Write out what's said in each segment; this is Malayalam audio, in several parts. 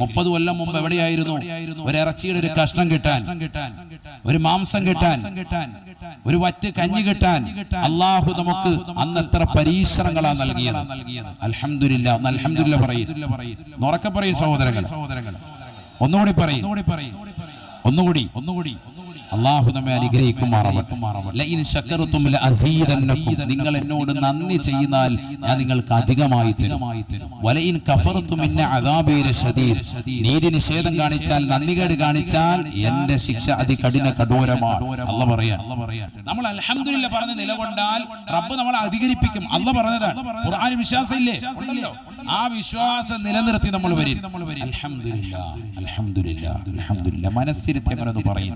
മുപ്പത് കൊല്ലം മുമ്പ് എവിടെയായിരുന്നു? ഒരു ഇറച്ചിയുടെ ഒരു കഷ്ണം കിട്ടാൻ ഒരു മാംസം കിട്ടാൻ ഒരു വറ്റ് കഞ്ഞി കിട്ടാൻ അള്ളാഹു നമുക്ക് അന്ന് എത്ര പരീക്ഷണങ്ങളാ നൽകിയത്? അലഹമില്ല അലഹമില്ല പറയും. ഉറക്കെ പറയും സഹോദരങ്ങൾ ഒന്നുകൂടി പറയും. ഒന്നുകൂടി. ഒന്നുകൂടി. അള്ളാഹു നമ്മെ അനുഗ്രഹിക്കുമാറാവട്ടെ. നിങ്ങൾ എന്നോട് നന്ദി ചെയ്യുന്നാൽ ഞാൻ നിങ്ങൾക്ക് അധികമായി തരും. നീതി നിഷേധം കാണിച്ചാൽ നന്ദികേട് കാണിച്ചാൽ എന്റെ ശിക്ഷ അതികഠിന കഠോരമാണ് അല്ല പറയാൻ നമ്മൾ അൽഹംദുലില്ലാ പറഞ്ഞ് നിലകൊണ്ടാൽ റബ്ബ് നമ്മളെ അധികരിപ്പിക്കും. അല്ല പറഞ്ഞതാണ്. വിശ്വാസം ഇല്ലേ. ആ വിശ്വാസം നിലനിർത്തി നമ്മൾ വരും അൽഹംദുലില്ലാ അൽഹംദുലില്ലാ അൽഹംദുലില്ലാ മനസ്സിരുത്തി അങ്ങനെ ഒന്ന് പറയും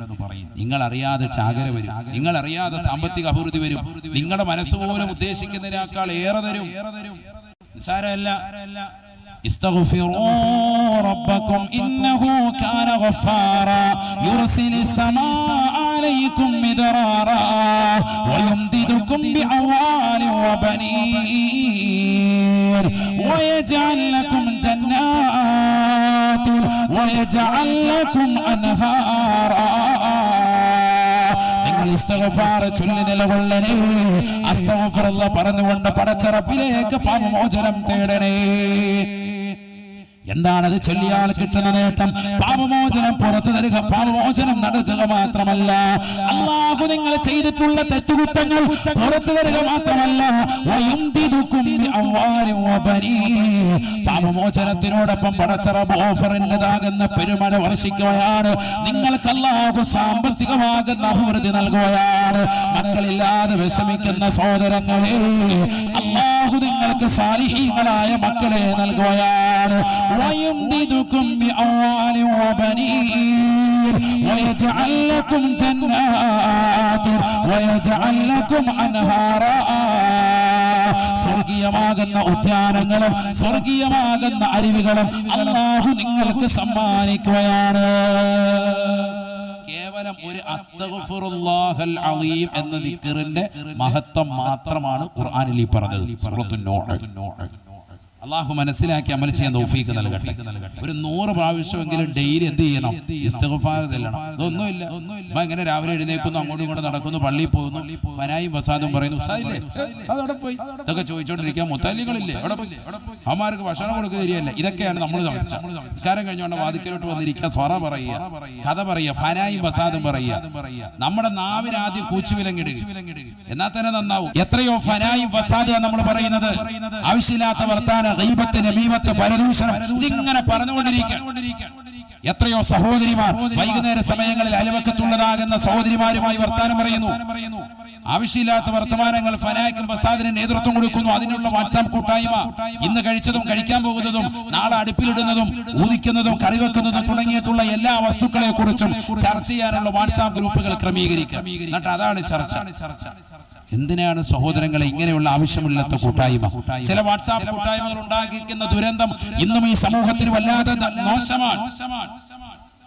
നിങ്ങൾ അറിയാതെ ചാകര വരും നിങ്ങൾ അറിയാതെ സാമ്പത്തിക അഭിവൃദ്ധി വരും നിങ്ങളുടെ മനസ്സ് പോലും ഉദ്ദേശിക്കുന്നതിനേക്കാൾ ഏറെ തരും നിസ്സാരമല്ല استغفروا ربكم إنه كان غفارا يرسل السماء عليكم مدرارا ويمددكم بأموال وبنين ويجعل لكم جنات ويجعل لكم أنهارا നിങ്ങൾ ഇസ്തഗഫാർ ചൊല്ലി നിലകൊള്ളണേ അസ്തഗഫിറുള്ള പറഞ്ഞുകൊണ്ട് പടച്ചറപ്പിലേക്ക് പാപമോചനം തേടണേ എന്താണത് ചൊല്ലിയാൽ കിട്ടുന്ന നേട്ടം? പാപമോചനം പുറത്തു തരിക പാപമോചനം നടത്തുക മാത്രമല്ല. അള്ളാഹു നിങ്ങൾ ചെയ്തിട്ടുള്ള തെറ്റുകുറ്റങ്ങൾ പുറത്തു തരിക മാത്രമല്ല. പാപമോചനത്തിനോടൊപ്പം പടച്ചറബ് ഓഫറിന്റെതാകുന്ന പെരുമഴ വർഷിക്കുകയാണ്. നിങ്ങൾക്ക് അള്ളാഹു സാമ്പത്തികമാകുന്ന അഭിവൃദ്ധി നൽകുകയാണ്. മക്കളില്ലാതെ വിഷമിക്കുന്ന സഹോദരങ്ങളെ അള്ളാഹു നിങ്ങൾക്ക് സാലിഹീങ്ങളായ മക്കളെ നൽകുകയാണ് ويمددكم بأموال وبنين ويجعل لكم جنات ويجعل لكم أنهارا സ്വർഗീയമാകുന്ന ഉദ്യാനങ്ങളും സ്വർഗീയമാകുന്ന അരുവികളും അള്ളാഹു നിങ്ങൾക്ക് സമ്മാനിക്കുകയാണ് കേവലം ഒരു അസ്തഗ്ഫിറുല്ലാഹൽ എന്ന ദിക്റിന്റെ മഹത്വം മാത്രമാണ് ഖുർആനിൽ ഈ പറഞ്ഞത്. സൂറത്തുൻ നൂഹ്. അള്ളാഹു മനസ്സിലാക്കി അമൽ ചെയ്യാൻ തൗഫീക്ക് നൽകട്ടെ. ഒരു നൂറ് പ്രാവശ്യമെങ്കിലും ഡെയിലി എന്ത് ചെയ്യണം? ഇസ്തിഗ്ഫാർ ചെല്ലണം ഇതൊന്നുമില്ല. അപ്പൊ ഇങ്ങനെ രാവിലെ എഴുന്നേക്കുന്നു അങ്ങോട്ടും ഇങ്ങോട്ടും നടക്കുന്നു പള്ളിയിൽ പോകുന്നു. ഫനായും വസാദും പറയുന്നു എവിടെ പോയി. ഇതൊക്കെ ചോദിച്ചോണ്ടിരിക്കാൻ മുത്താലികളില്ലേ അവിടെ പോയി. അവന്മാർക്ക് ഭക്ഷണം കൊടുക്കുക ശരിയല്ല. ഇതൊക്കെയാണ് നമ്മൾ സംസ്കാരം കഴിഞ്ഞുകൊണ്ട് വാതിക്കലോട്ട് വന്നിരിക്കുക സ്വറ പറയുക. കഥ പറയുക. ഫനായും വസാദും പറയുക. നമ്മുടെ നാവിന് ആദ്യം കൂച്ചുവിലങ്ങിടുക എന്നാൽ തന്നെ നന്നാവും. എത്രയോ ഫനായും വസാദും നമ്മൾ പറയുന്നത്. ആവശ്യമില്ലാത്ത വർത്താന ഗൈബത്ത് നമീമത്ത് പരദൂഷണം ഇങ്ങനെ പറഞ്ഞുകൊണ്ടിരിക്കുക എത്രയോ സഹോദരിമാർ വൈകുന്നേര സമയങ്ങളിൽ അലവക്കത്തുള്ളതാകുന്ന സഹോദരിമാരുമായി വർത്താനം പറയുന്നു. ആവശ്യമില്ലാത്ത വർത്തമാനങ്ങൾ ഫനായ്ക്കും ഫസാദിന് നേതൃത്വം കൊടുക്കുന്നു. അതിനുള്ള വാട്സാപ്പ് കൂട്ടായ്മ ഇന്ന് കഴിച്ചതും കഴിക്കാൻ പോകുന്നതും നാളെ അടുപ്പിലിടുന്നതും ഊതിക്കുന്നതും കറിവെക്കുന്നതും തുടങ്ങിയിട്ടുള്ള എല്ലാ വസ്തുക്കളെ കുറിച്ചും ചർച്ച ചെയ്യാനുള്ള വാട്സാപ്പ് ഗ്രൂപ്പുകൾ ക്രമീകരിക്കുക എന്നിട്ട് അതാണ് ചർച്ച. എന്തിനാണ് സഹോദരങ്ങളെ ഇങ്ങനെയുള്ള ആവശ്യമില്ലാത്ത കൂട്ടായ്മ? ചില വാട്സാപ്പ് കൂട്ടായ്മകൾ ഉണ്ടാക്കിക്കുന്ന ദുരന്തം ഇന്നും ഈ സമൂഹത്തിന് വല്ലാതെ മോശമാണ്.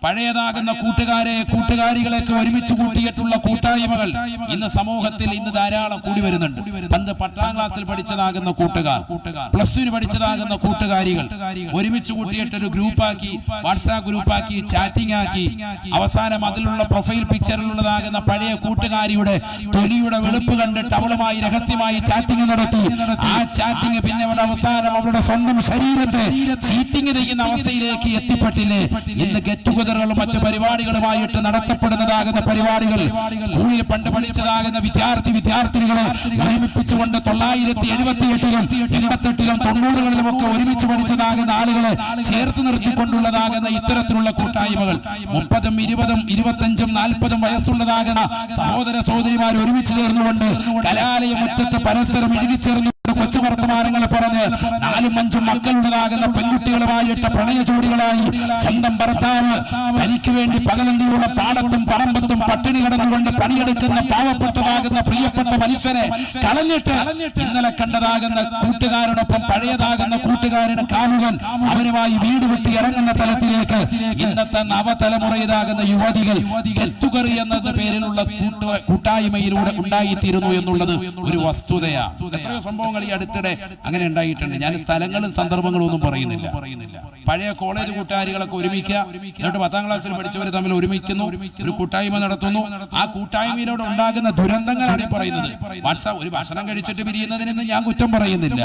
പഴയതാകുന്ന കൂട്ടുകാരെ കൂട്ടുകാരികളെയൊക്കെ ഒരുമിച്ച് കൂട്ടിയിട്ടുള്ള കൂട്ടായ്മകൾ ഇന്ന് സമൂഹത്തിൽ ഇന്ന് ധാരാളം കൂടി വരുന്നുണ്ട്. പണ്ട് പത്താം ക്ലാസ്സിൽ പഠിച്ചതാകുന്ന കൂട്ടുകാർ പ്ലസ് ടുവിന് പഠിച്ചതാകുന്ന കൂട്ടുകാരികൾ ഒരുമിച്ച് കൂട്ടിയിട്ട് ഒരു ഗ്രൂപ്പാക്കി വാട്സാപ്പ് ഗ്രൂപ്പാക്കി ചാറ്റിംഗ് ആക്കി അവസാനം അതിലുള്ള പ്രൊഫൈൽ പിക്ചറിലുള്ളതാകുന്ന പഴയ കൂട്ടുകാരിയുടെ തൊലിയുടെ വെളുപ്പ് കണ്ടിട്ട് അവളുമായി രഹസ്യമായി ചാറ്റിംഗ് നടത്തി. ആ ചാറ്റിംഗ് പിന്നെ അവരുടെ അവസാനം അവരുടെ സ്വന്തം ശരീരത്തെ ചീറ്റിംഗ് ചെയ്യുന്ന അവസ്ഥയിലേക്ക് എത്തിപ്പെട്ടില്ലേ? ഇന്ന് ഗെറ്റ് ടുഗദറുകളും മറ്റു പരിപാടികളുമായിട്ട് നടത്തപ്പെടുന്നതാകുന്ന പരിപാടികൾ സ്കൂളിൽ പണ്ട് പഠിച്ചതാകുന്ന വിദ്യാർത്ഥി വിദ്യാർത്ഥികളെ ഒരുമിപ്പിച്ചുകൊണ്ട് തൊള്ളായിരത്തി എഴുപത്തി എട്ടിലും എൺപത്തെട്ടിലും തൊണ്ണൂറുകളിലും ഒക്കെ ഒരുമിച്ച് പഠിച്ചതാകുന്ന ആളുകളെ ചേർത്ത് നിർത്തിക്കൊണ്ടുള്ളതാകുന്ന ഇത്തരത്തിലുള്ള കൂട്ടായ്മകൾ. മുപ്പതും ഇരുപതും ഇരുപത്തഞ്ചും നാൽപ്പതും വയസ്സുള്ളതാകുന്ന സഹോദര സഹോദരിമാർ ഒരുമിച്ച് ചേർന്നുകൊണ്ട് കലാലയ മുറ്റത്ത് പരസ്പരം ഇഴുകിച്ചേർന്നു കൊച്ചു വർത്തമാനങ്ങൾ പറഞ്ഞ് നാലും അഞ്ചും മക്കളുള്ളതാകുന്ന പെൺകുട്ടികളുമായിട്ട് പ്രണയ ജോഡികളായി സ്വന്തം ഭർത്താവ് തനിക്ക് വേണ്ടി പകലന്തിയുള്ള പാടത്തും പറമ്പത്തും പട്ടിണി കിടന്നുകൊണ്ട് പണിയെടുക്കുന്ന പാവപ്പെട്ടതാകുന്ന പ്രിയപ്പെട്ട മനുഷ്യനെ കളഞ്ഞിട്ട് ഇന്നലെ കണ്ടതാകുന്ന കൂട്ടുകാരനൊപ്പം പഴയതാകുന്ന കൂട്ടുകാരൻ കാമുകൻ അവരുമായി വീട് വിട്ട് ഇറങ്ങുന്ന തലത്തിലേക്ക് ഇന്നത്തെ നവതലമുറ ഇതാകുന്ന യുവതികൾ കെത്തുകറി എന്ന പേരിലുള്ള കൂട്ട- കൂട്ടായ്മയിലൂടെ ഉണ്ടായിത്തീരുന്നു എന്നുള്ളത് ഒരു വസ്തുതയാ. എത്രയോ സംഭവങ്ങൾ ഈ അടുത്തിടെ അങ്ങനെ ഉണ്ടായിട്ടുണ്ട്. ഞാൻ സ്ഥലങ്ങളും സന്ദർഭങ്ങളും ഒന്നും പറയുന്നില്ല. പഴയ കോളേജ് കൂട്ടുകാരികളൊക്കെ ഒരുമിക്കുക. എന്നിട്ട് പത്താം ക്ലാസ്സിൽ പഠിച്ചവർ തമ്മിൽ ഒരുമിക്കുന്നു. ഒരു കൂട്ടായ്മ നടത്തുന്നു. ആ കൂട്ടായ്മയിലൂടെ ഉണ്ടാകുന്ന ദുരന്തങ്ങളാണ് ഈ പറയുന്നത്. വാട്സാപ്പ് ഒരു ഭക്ഷണം കഴിച്ചിട്ട് പിരിയുന്നതിനെന്ന് ഞാൻ കുറ്റം പറയുന്നില്ല.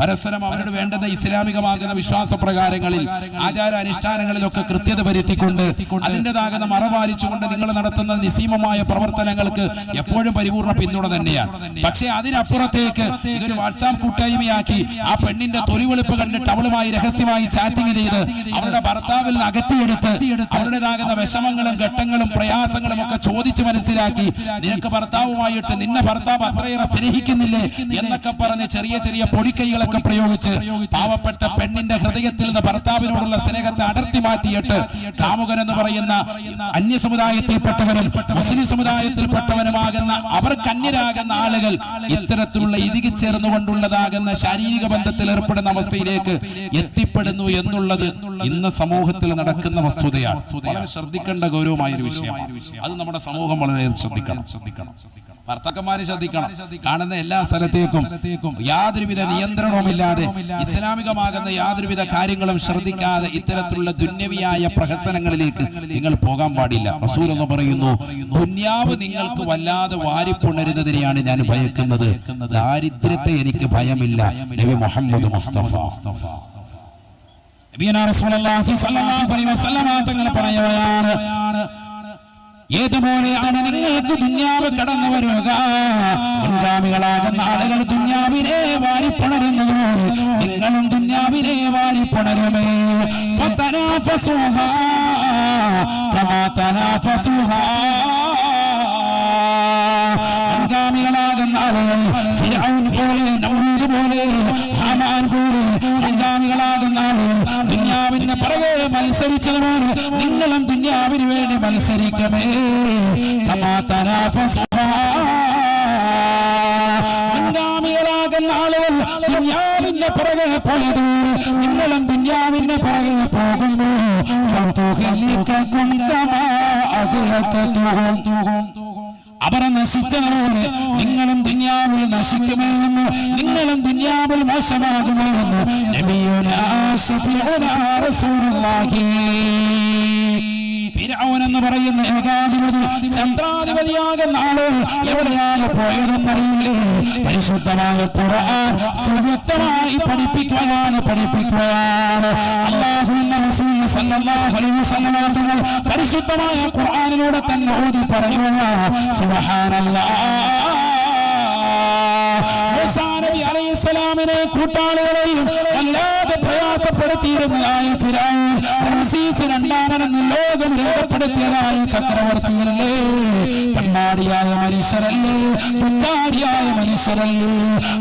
പരസ്പരം അവരോട് വേണ്ടുന്ന ഇസ്ലാമികമാകുന്ന വിശ്വാസ പ്രകാരങ്ങളിൽ ആചാര അനുഷ്ഠാനങ്ങളിലൊക്കെ കൃത്യത വരുത്തിക്കൊണ്ട് അതിന്റെതാകുന്ന മറപാലിച്ചുകൊണ്ട് നിങ്ങൾ നടത്തുന്ന നിസീമമായ പ്രവർത്തനങ്ങൾക്ക് എപ്പോഴും പരിപൂർണ പിന്തുണ തന്നെയാണ്. പക്ഷേ അതിനപ്പുറത്തേക്ക് ഇതൊരു കൂട്ടായ്മയാക്കി ആ പെണ്ണിന്റെ തൊലിവെളുപ്പ് കണ്ടിട്ട് അവളുമായി രഹസ്യമായി ചാറ്റിംഗ് ചെയ്ത് അവളുടെ ഭർത്താവിൽ നിന്ന് അകത്തിയെടുത്ത് അവരുടേതാകുന്ന വിഷമങ്ങളും ഘട്ടങ്ങളും പ്രയാസങ്ങളും ഒക്കെ ചോദിച്ചു മനസ്സിലാക്കി നിനക്ക് ഭർത്താവുമായിട്ട് നിന്നെ ഭർത്താവ് അത്രയേറെ സ്നേഹിക്കുന്നില്ലേ? എന്നൊക്കെ പറഞ്ഞ് ചെറിയ ചെറിയ പൊടിക്കൈകളൊക്കെ പ്രയോഗിച്ച് പാവപ്പെട്ട പെണ്ണിന്റെ ഹൃദയത്തിൽ നിന്ന് ഭർത്താവിനോടുള്ള സ്നേഹത്തെ അടർത്തി മാറ്റിയിട്ട് കാമുകൻ എന്ന് പറയുന്ന അന്യ സമുദായത്തിൽപ്പെട്ടവരും മുസ്ലിം സമുദായത്തിൽപ്പെട്ടവനുമാകുന്ന അവർക്ക് അന്യരാകുന്ന ആളുകൾ ഇത്തരത്തിലുള്ള ഇതുകി ചേർന്നുകൊണ്ടുള്ളതാകുന്ന ശാരീരിക ബന്ധത്തിൽ ഏർപ്പെടുന്ന അവസ്ഥയിലേക്ക് എത്തിപ്പെടുന്നു എന്നുള്ളത് ഇന്ന് സമൂഹത്തിൽ നടക്കുന്ന വസ്തുതയാണ്. വളരെ ശ്രദ്ധിക്കേണ്ട ഗൗരവമായ ഒരു വിഷയമാണ്. അത് നമ്മുടെ സമൂഹം വളരെ ശ്രദ്ധിക്കണം. ശ്രദ്ധിക്കണം ഭർത്താക്കന്മാര് ശ്രദ്ധിക്കണം. കാണുന്ന എല്ലാ സ്ഥലത്തേക്കും യാതൊരുവിധ നിയന്ത്രണവും ഇല്ലാതെ ഇസ്ലാമികമാകുന്ന യാതൊരുവിധ കാര്യങ്ങളും ശ്രദ്ധിക്കാതെ ഇത്തരത്തിലുള്ള ദുന്യവിയായ പ്രഹസനങ്ങളിലേക്ക് നിങ്ങൾ പോകാൻ പാടില്ല. റസൂൽ എന്ന് പറയുന്നു ദുന്യാവ് നിങ്ങൾക്ക് വല്ലാതെ വാരിപ്പുണരുന്നതിനെയാണ് ഞാൻ ഭയക്കുന്നത്. ദാരിദ്ര്യത്തെ എനിക്ക് ഭയമില്ല. നബി മുഹമ്മദ് മുസ്തഫ. തങ്ങൾ പറയുകയാണ് നിങ്ങൾക്ക് ദുന്യാവ് കടന്നു വരിക? മുൻഗാമികളാകുന്ന ആളുകൾ ദുന്യാവിനെ വാരിപ്പുണരുന്നത് നിങ്ങളും ദുന്യാവിനെ വാരിപ്പണരുമേ. മുൻഗാമികളാകുന്ന ആളുകൾ പോലെ പോലെ ഹാമാൻ പോലെ മുൻഗാമികളാകുന്ന ആളുകൾ ദുന്യാവിന്റെ പിറകെ മത്സരിച്ചതുപോലെ നിങ്ങളും ദുന്യാവിന് വേണ്ടി മത്സരിക്കണേ. മുൻഗാമികളാകുന്ന ആളുകൾ ദുന്യാവിന്റെ പുറകെ പോയത് നിങ്ങളും ദുന്യാവിന്റെ പുറകെ പോകുന്നു. ഫതുഹിലിക്കക്കും തൂകും അഗ്ലതതുഹും അവർ നശിച്ചതുപോലെ നിങ്ങളും ദുന്യാവിൽ നശിക്കുമെന്ന് നിങ്ങളും ദുന്യാവിൽ മോശമാകുമെന്ന് എന്ന് പറയുന്ന ഏകാധിപതി ചന്ദ്രാധിപതിയാകുന്ന ആളുകൾ എവിടെയാണ് പോയതെന്നറിയില്ലേ? പരിശുദ്ധമായ ഖുർആൻ സുവ്യക്തമായി പഠിപ്പിക്കുകയാണ് പഠിപ്പിക്കുകയാണ്. അല്ലാഹുവിന്റെ പരിശുദ്ധമായ ഖുർആനിലൂടെ തന്നെ ഓതി പറയുന്നു സുബ്ഹാനല്ലാഹ്. അലൈഹിസ്സലാമിനെ കൂട്ടാളികളെയും വല്ലാതെ പ്രയാസപ്പെടുത്തിയിരുന്നതായ ഫിറൗൻ രണ്ടാമനെന്ന് ലോകം രേഖപ്പെടുത്തിയതായ ചക്രവർത്തിയല്ലേ? കണ്ണാടിയായ മനുഷ്യരല്ലേ? പുത്താടിയായ മനുഷ്യരല്ലേ?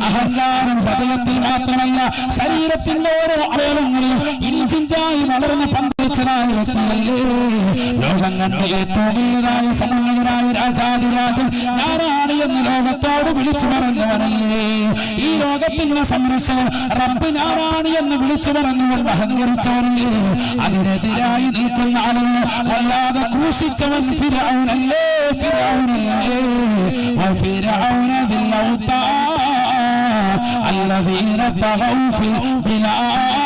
അഹങ്കാരം ഹൃദയത്തിൽ മാത്രമല്ല ശരീരത്തിന്റെ ഓരോ അവയവങ്ങളിലും ഇഞ്ചിഞ്ചായി വളർന്ന് പന്തലിച്ചതായ വ്യക്തിയല്ലേ ലോകം കണ്ട ഏറ്റവും വലുതായ സമന്വയനായ രാജാതിരാജൻ ഞാനാണ് എന്ന് ലോകത്തോട് വിളിച്ചു പറഞ്ഞവനല്ലേ ഈ ലോകത്തിന്റെ സംരക്ഷകൻ റബ്ബ് ഞാനാണ് എന്ന് വിളിച്ചു പറഞ്ഞവൻ അഹങ്കരിച്ചവനല്ലേ അതിനെതിരായി നിൽക്കുന്ന ആളുകൾ വല്ലാതെ ക്രൂശിച്ചവൻ ഫിരൗനല്ലേ ഫിരൗനല്ലേ وفرعون ذي الأوتاد الذين طغوا في البلاد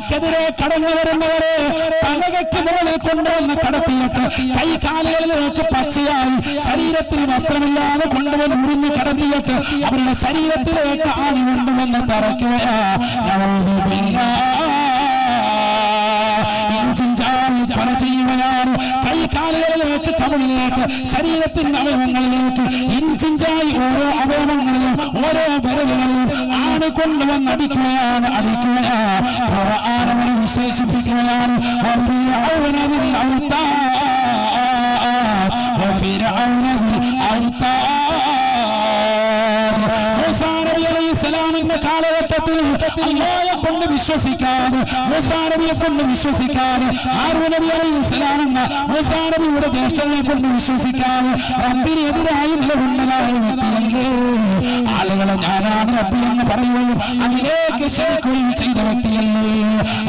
തനിക്കെതിരെ കടന്നു വരുന്നവരെ പലകയ്ക്ക് മുകളിൽ കൊണ്ടുവന്ന് കടത്തിയിട്ട് കൈ കാലുകളിലേക്ക് പച്ചയായി ശരീരത്തിൽ വസ്ത്രമില്ലാതെ കൊണ്ടുവന്ന് ഉറിഞ്ഞ് കടത്തിയിട്ട് അവരുടെ ശരീരത്തിലേക്ക് ആണി കൊണ്ടുവന്ന് തറയ്ക്കുകയാ. ചെയ്യുകയാണ്. കൈ കാലുകളിലേക്ക് കവളിലേക്ക് ശരീരത്തിന്റെ അവയവങ്ങളിലേക്ക് ഇഞ്ചിഞ്ചായി ഓരോ അവയവങ്ങളിലും ഓരോ വിരലുകളിലും ഖുർആൻ കൊണ്ടുവന്ന് അടിക്കുകയാണ് അടിക്കുക ഖുർആൻ അവനെ വിശേഷിപ്പിക്കുകയാണ് ഔത്താ. വിശ്വസിക്കാതെ മുസാനബിയെ കൊണ്ട് വിശ്വസിക്കാതെ ഹാറൂൻ നബി അലൈഹി സ്വലാം എന്ന മൂസാ നബിയുടെ ജ്യേഷ്ഠനെ കൊണ്ട് വിശ്വസിക്കാതെ റബ്ബിനെതിരായി നിലകൊണ്ടതായ വ്യക്തിയല്ലേ? ആളുകളെ ഞാനാണ് റബ്ബി എന്ന് പറയുകയും അതിലേക്ക് ക്ഷണിക്കുകയും ചെയ്ത വ്യക്തിയല്ലേ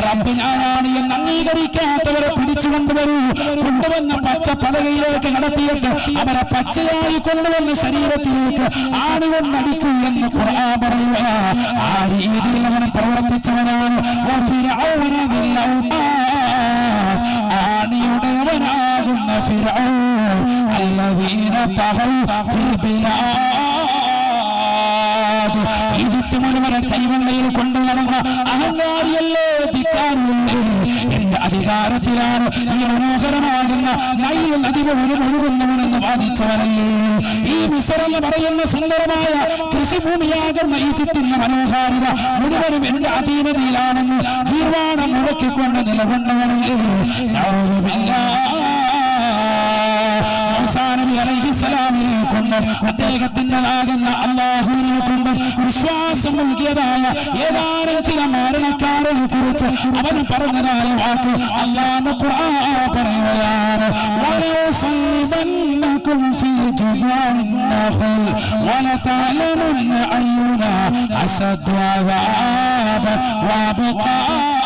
റബ്ബ് ഞാനാണ് എന്ന് അംഗീകരിക്കാത്തവരെ പിടിച്ചുകൊണ്ടുവരൂ കൊണ്ടുവന്ന പച്ച പലകയിലേക്ക് നടത്തിയിട്ട് അവരെ പച്ചയായി കൊണ്ടുവന്ന ശരീരത്തിലേക്ക് ആണുകൊണ്ടടിക്കൂ എന്ന് ഖുർആൻ പറയുക. ആ രീതിയിൽ അവൻ പ്രവർത്തിച്ചവനാണ്. ആണിയുടയവനാകുന്ന ഫിറൌ അല്ലവീന തഹൗ ഫിൽ അഹങ്കാരിയല്ലേ? അധികാരത്തിലാണ്. ഈ മനോഹരമാകുന്ന നൈൽ നദികൾ ഒഴുകുന്നവനെന്ന് വാദിച്ചവനല്ലേ? ഈ മിസർ എന്ന് പറയുന്ന സുന്ദരമായ കൃഷിഭൂമിയാകുന്ന ഈ ചുറ്റുന്ന മനോഹാരിത മുഴുവനും എന്റെ അധീനതയിലാണെന്ന് തീർമാനം മുടക്കിക്കൊണ്ട് നിലകൊണ്ടവനല്ലേ നബി അലൈഹിസ്സലാമിനെ കൊണ്ട് അദ്ദേഹത്തിൻ്റെതാകുന്ന അള്ളാഹുവിനെ കൊണ്ട് വിശ്വാസം നൽകിയതായ ഏതാനും ചില മരണക്കാരെ കുറിച്ച് അവന് പറഞ്ഞതായ വാക്ക് അള്ളാന്റെ ഖുർആൻ പറയുകയാണ് وَلَيُصَلِّبَنَّكُمْ فِي جُذُوعِ النَّخْلِ وَلَتَعْلَمُنَّ أَيُّنَا أَشَدُّ عَذَابًا وَأَبْقَىٰ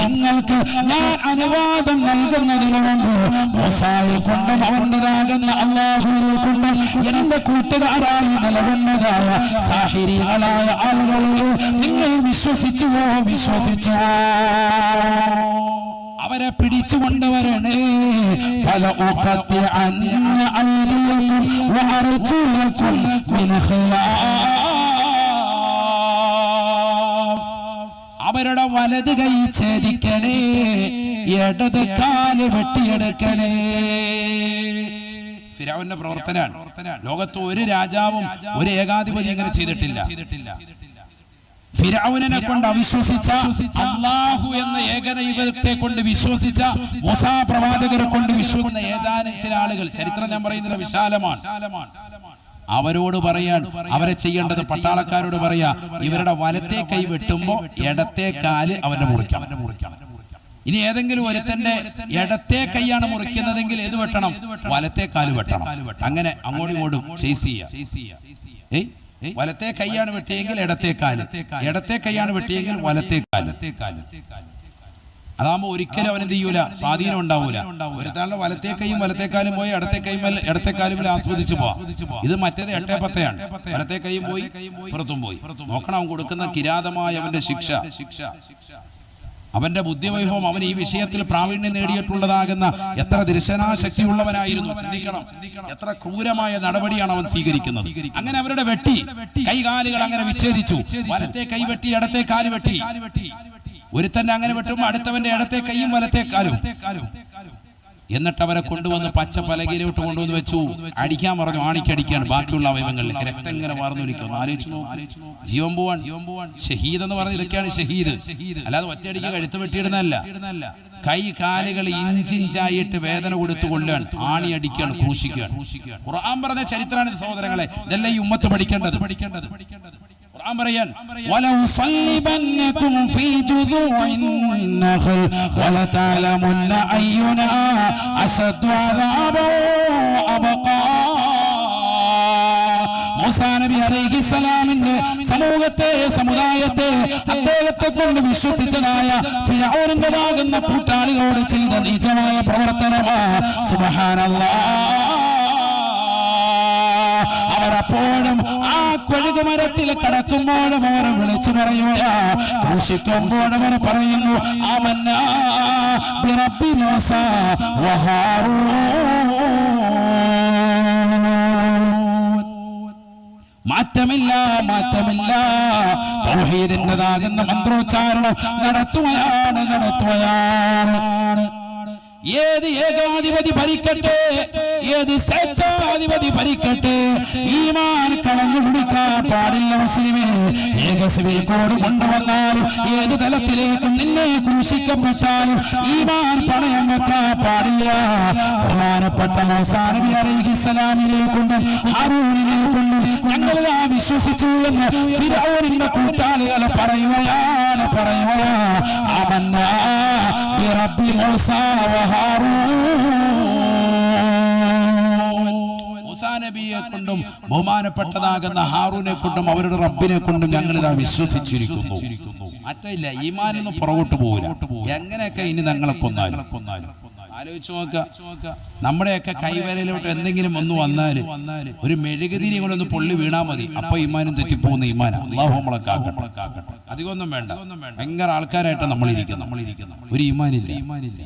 നിങ്ങൾക്ക് ഞാൻ അനുവാദം നൽകുന്നതിന് മുമ്പ് മൂസായെ കൊണ്ടും അവന്റെതാകുന്ന അള്ളാഹുവിനെ കൊണ്ടും എന്റെ കൂട്ടുകാരായി നിലകൊണ്ടതായ സാഹിരികളായ ആളുകളെ നിങ്ങൾ വിശ്വസിച്ചുവോ? വിശ്വസിച്ചുവോ അവരെ പിടിച്ചുകൊണ്ടുവരണേ ഫല അവരുടെ വലത് കൈ ഛേദിക്കണേ. ഇടത് കാൽ വെട്ടിയെടുക്കണേ. ഫിരാവിന്റെ പ്രവർത്തനമാണ്. ലോകത്ത് ഒരു രാജാവും ഒരു ഏകാധിപതി ഇങ്ങനെ ചെയ്തിട്ടില്ല. ഫിരൗനെ കൊണ്ട് അവിശ്വസിച്ച അള്ളാഹു എന്ന ഏകദൈവത്തെ കൊണ്ട് വിശ്വസിച്ച മുസാ പ്രവാചകരെ കൊണ്ട് വിശ്വസിക്കുന്ന ഏതാനും ചില ആളുകൾ. ചരിത്രം ഞാൻ പറയുന്നത് വിശാലമാണ്. അവരോട് പറയാൻ അവരെ ചെയ്യേണ്ടത് പട്ടാളക്കാരോട് പറയാ ഇവരുടെ വലത്തെ കൈ വെട്ടുമ്പോ ഇടത്തെ കാൽ അവന്റെ മുറിക്കണം. ഇനി ഏതെങ്കിലും ഒരുത്തന്റെ ഇടത്തെ കൈയാണ് മുറിക്കുന്നതെങ്കിൽ ഏത് വെട്ടണം? വലത്തെ കാൽ വെട്ടണം. അങ്ങനെ അങ്ങോട്ടും ഇങ്ങോട്ടും ചേസ് ചെയ്യാം. വലത്തെ കൈയാണ് വെട്ടിയെങ്കിൽ ഇടത്തെ കാൽ. ഇടത്തെ കൈയാണ് വെട്ടിയെങ്കിൽ വലത്തെ കാൽ. അതാകുമ്പോ ഒരിക്കലും അവൻ എന്ത് ചെയ്യൂല? സ്വാധീനം ഉണ്ടാവൂല. ഒരുത്താളുടെ വലത്തെ കൈയും വലത്തെ കാലും പോയി ഇടത്തെ കൈ ഇടത്തെ കാലും ആസ്വദിച്ചു പോവാം. ഇത് മറ്റേത് എട്ടേ പത്തയാണ്. വലത്തെ കൈയും പോയി പുറത്തും പോയി. നോക്കണം അവൻ കൊടുക്കുന്ന കിരാതമായ അവന്റെ ശിക്ഷ. ശിക്ഷ അവന്റെ ബുദ്ധിവൈഭവം അവൻ ഈ വിഷയത്തിൽ പ്രാവീണ്യം നേടിയിട്ടുള്ളതാകുന്ന എത്ര ദർശനാശക്തിയുള്ളവനായിരുന്നു ചിന്തിക്കണം. എത്ര ക്രൂരമായ നടപടിയാണ് അവൻ സ്വീകരിക്കുന്നത്. അങ്ങനെ അവരുടെ വെട്ടി കൈകാലുകൾ അങ്ങനെ വിച്ഛേദിച്ചു. വലത്തെ കൈ വെട്ടി ഇടത്തെ കാൽ വെട്ടി. ഒരുത്തന്റെ അങ്ങനെ വെട്ടുമ്പോൾ അടുത്തവന്റെ ഇടത്തെ കൈയും വലത്തെ കാലും എന്നിട്ട് അവരെ കൊണ്ടുവന്ന് പച്ച പലകയിലോട്ട് കൊണ്ടുവന്ന് വെച്ചു. അടിക്കാൻ പറഞ്ഞു ആണിക്കടിക്കാൻ ബാക്കിയുള്ള അവയവങ്ങളിലേക്ക് രക്തം ഇങ്ങനെ വാർന്നൊലിക്കുന്നു ആലോചിച്ചു ജീവൻ പോവാൻ. ഷഹീദ് എന്ന് പറഞ്ഞ ഇതൊക്കെയാണ് ഷഹീദ്. അല്ലാതെ ഒറ്റയടിക്ക് കഴുത്ത് വെട്ടിയിടുന്നതല്ല. കൈ കാലുകൾ ഇഞ്ചിഞ്ചായിട്ട് വേദന കൊടുത്തു കൊള്ളുകയാണ് ആണി അടിക്കുകയാണ് ക്രൂശിക്കുകയാണ്. ഖുർആൻ പറഞ്ഞ ചരിത്രമാണ് സഹോദരങ്ങളെ. ഇതെല്ലാം ഈ ഉമ്മത്ത് പഠിക്കേണ്ടത് പഠിക്കേണ്ടത് പഠിക്കേണ്ടത്. ഖുർആൻ പറയാൻ വലൗ സല്ലിബന്നകും ഫീ ജുദൂഇൻ നഖൽ വലതഅലമുന്ന അയ്യുനാ അസദു അദാബോ അബഖാ നബി അലൈഹിസലാമിന്റെ സമൂഹത്തെ സമുദായത്തെ അദ്ദേഹത്തെ കൊണ്ട് വിശ്വസിച്ചതായ ഫിറോറിന്റെ ഭാഗുന്ന കൂട്ടാളികളോട് ചെയ്ത നീചമായ പ്രവർത്തനമാ സുബഹാനല്ലാഹ് അവരപ്പോഴും ആ കൊഴുകുമരത്തിൽ കടക്കുമ്പോഴും അവർ വിളിച്ചു പറയുകയാ ക്രൂശിക്കുമ്പോഴും അവർ പറയുന്നു വഹാറൂൻ. മാറ്റമില്ല മാറ്റമില്ല. തൗഹീദിന്റെതാകുന്ന മന്ത്രോച്ചാരണം നടത്തുകയാണ് നടത്തുകയാണ്. ഏത് ഏകാധിപതി ഭരിക്കട്ടെ? ഏത് സ്വേച്ഛാധിപതി ഭരിക്കട്ടെ? ഈമാൻ കളഞ്ഞു കുടിക്കാൻ പാടില്ല മുസ്ലിമേ. ഏക സിവിൽ കോഡ് കൊണ്ടുവന്നാലും ഏത് തലത്തിലേക്കും നിന്നെ ക്രൂശിക്കപ്പെട്ടാലും ഈമാൻ പണയം വെക്കാൻ പാടില്ല. ബഹുമാനപ്പെട്ട മോസാനബി അലഹിസ്സലാമിനെ കൊണ്ടും ഹാറൂനിനെ കൊണ്ടും ഞങ്ങൾ ആ വിശ്വസിച്ചു എന്ന് ഫിറൗനിന്റെ കൂട്ടാളികൾ പറയുകയാണ് പറയുകയാ അവൻ ബിറബ്ബി മൂസ വഹാറൂൻ മൂസാ നബിയെ കൊണ്ടും ബഹുമാനപ്പെട്ടതാകുന്ന ഹാറൂനെ കൊണ്ടും അവരുടെ റബ്ബിനെ കൊണ്ടും ഞങ്ങൾ ഇതാ വിശ്വസിച്ചിരിക്കുന്നു മാറ്റമില്ല ഈമാനൊന്നും പുറകോട്ട് പോകില്ല എങ്ങനെയൊക്കെ ഇനി ഞങ്ങളെ കൊന്നാലും? ആലോചിച്ച് നോക്കുക നമ്മുടെയൊക്കെ കൈവരയിലോട്ട് എന്തെങ്കിലും ഒന്ന് വന്നാൽ ഒരു മെഴുകുതിരി കൂടെ ഒന്ന് പൊള്ളി വീണാ മതി. അപ്പൊ ഇമാനും തെറ്റിപ്പോകുന്ന ഇമാന അള്ളാഹു നമ്മളെ കാക്കട്ടെ. അധികമൊന്നും വേണ്ട. ഭയങ്കര ആൾക്കാരായിട്ട് നമ്മൾ ഇരിക്കുന്നു ഒരു ഇമാനില്ല ഇമാനില്ല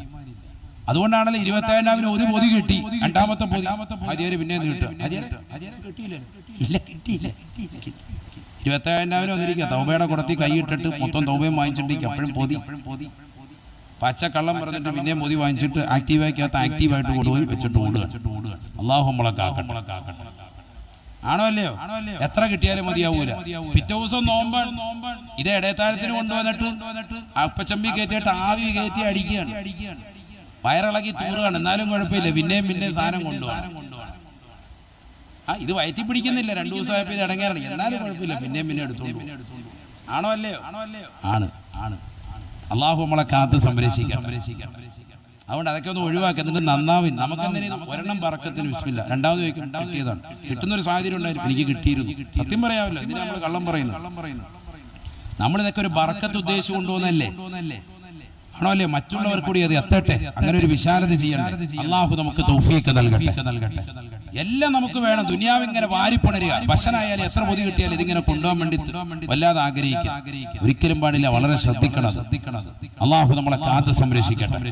അതുകൊണ്ടാണല്ലോ ഇരുപത്തേഴാമിന് ഒരു പൊതി കിട്ടി. രണ്ടാമത്തെ പൊതി. പിന്നെ കിട്ടിയില്ല ഇല്ല കിട്ടിയില്ല ഇരുപത്തേഴാമിന് വന്നിരിക്കുക തൗബയുടെ കുടത്തി കൈയിട്ടിട്ട് മൊത്തം തൗബയും വാങ്ങിച്ചിട്ടിരിക്കുക അപ്പോഴും പൊതി. പച്ചക്കള്ളം പച്ച കള്ളം പറഞ്ഞിട്ട് പിന്നെ മോദി വാങ്ങിച്ചിട്ട് ആക്റ്റീവാക്കകത്ത് ആക്റ്റീവായിട്ട് കൊണ്ടുപോയി വെച്ചിട്ട് ഓടുക. അള്ളാഹു നമ്മളെ ആണോ അല്ലയോ? എത്ര കിട്ടിയാലും മതിയാവൂല. പിറ്റേ ദിവസം നോമ്പൻ ഇത് ഇടയത്താരത്തിന് കൊണ്ടുവന്നിട്ട് അപ്പച്ചമ്പി കയറ്റിയിട്ട് ആവി കയറ്റി അടിക്കുകയാണ്. വയറിളക്കി തൂറുകയാണ് എന്നാലും കുഴപ്പമില്ല. പിന്നെയും പിന്നെ സാധനം കൊണ്ടുപോകണം. ആ ഇത് വയറ്റി പിടിക്കുന്നില്ല. രണ്ടു ദിവസമായപ്പോ ഇത് ഇടങ്ങേറാണ്. എന്നാലും കുഴപ്പമില്ല. പിന്നെയും പിന്നെ എടുത്തോണ്ട് ആണോ അല്ലയോ ആണോ അല്ലയോ? ആണ്. ആണ്. അള്ളാഹു നമ്മളെ കാത്ത് സംരക്ഷിക്കാം. സംരക്ഷിക്കാം അതുകൊണ്ട് അതൊക്കെ ഒന്ന് ഒഴിവാക്കി എന്നിട്ട് നന്നാവിൻ നമുക്ക് ഒരെണ്ണം പറക്കത്തിന് വിശ്വമില്ല രണ്ടാമത് ചോദിക്കും കിട്ടിയതാണ്. കിട്ടുന്ന ഒരു സാഹചര്യം ഉണ്ടായിരുന്നു. എനിക്ക് കിട്ടിയിരുന്നു. സത്യം പറയാമല്ലോ. എന്തിനാ നമ്മൾ കള്ളം പറയുന്നു നമ്മൾ ഇതൊക്കെ ഒരു ബറക്കത്ത് ഉദ്ദേശിച്ചു കൊണ്ടുപോകുന്നല്ലേ ആണോ അല്ലേ മറ്റുള്ളവർ കൂടി അത് എത്തട്ടെ. അങ്ങനെ ഒരു വിശാലത ചെയ്യണം അള്ളാഹു നമുക്ക് തൗഫീക്ക് നൽകട്ടെ. നൽകട്ടെ. എല്ലാം നമുക്ക് വേണം. ദുനിയാവ് ഇങ്ങനെ വാരിപ്പണരുക. ഭക്ഷണമായാലും എത്ര പൊതി കിട്ടിയാലും ഇതിങ്ങനെ കൊണ്ടുപോകാൻ വേണ്ടി വല്ലാതെ ആഗ്രഹിക്കുക. ഒരിക്കലും പാടില്ല. വളരെ ശ്രദ്ധിക്കണം. അള്ളാഹു നമ്മളെ കാത്ത് സംരക്ഷിക്കട്ടെ.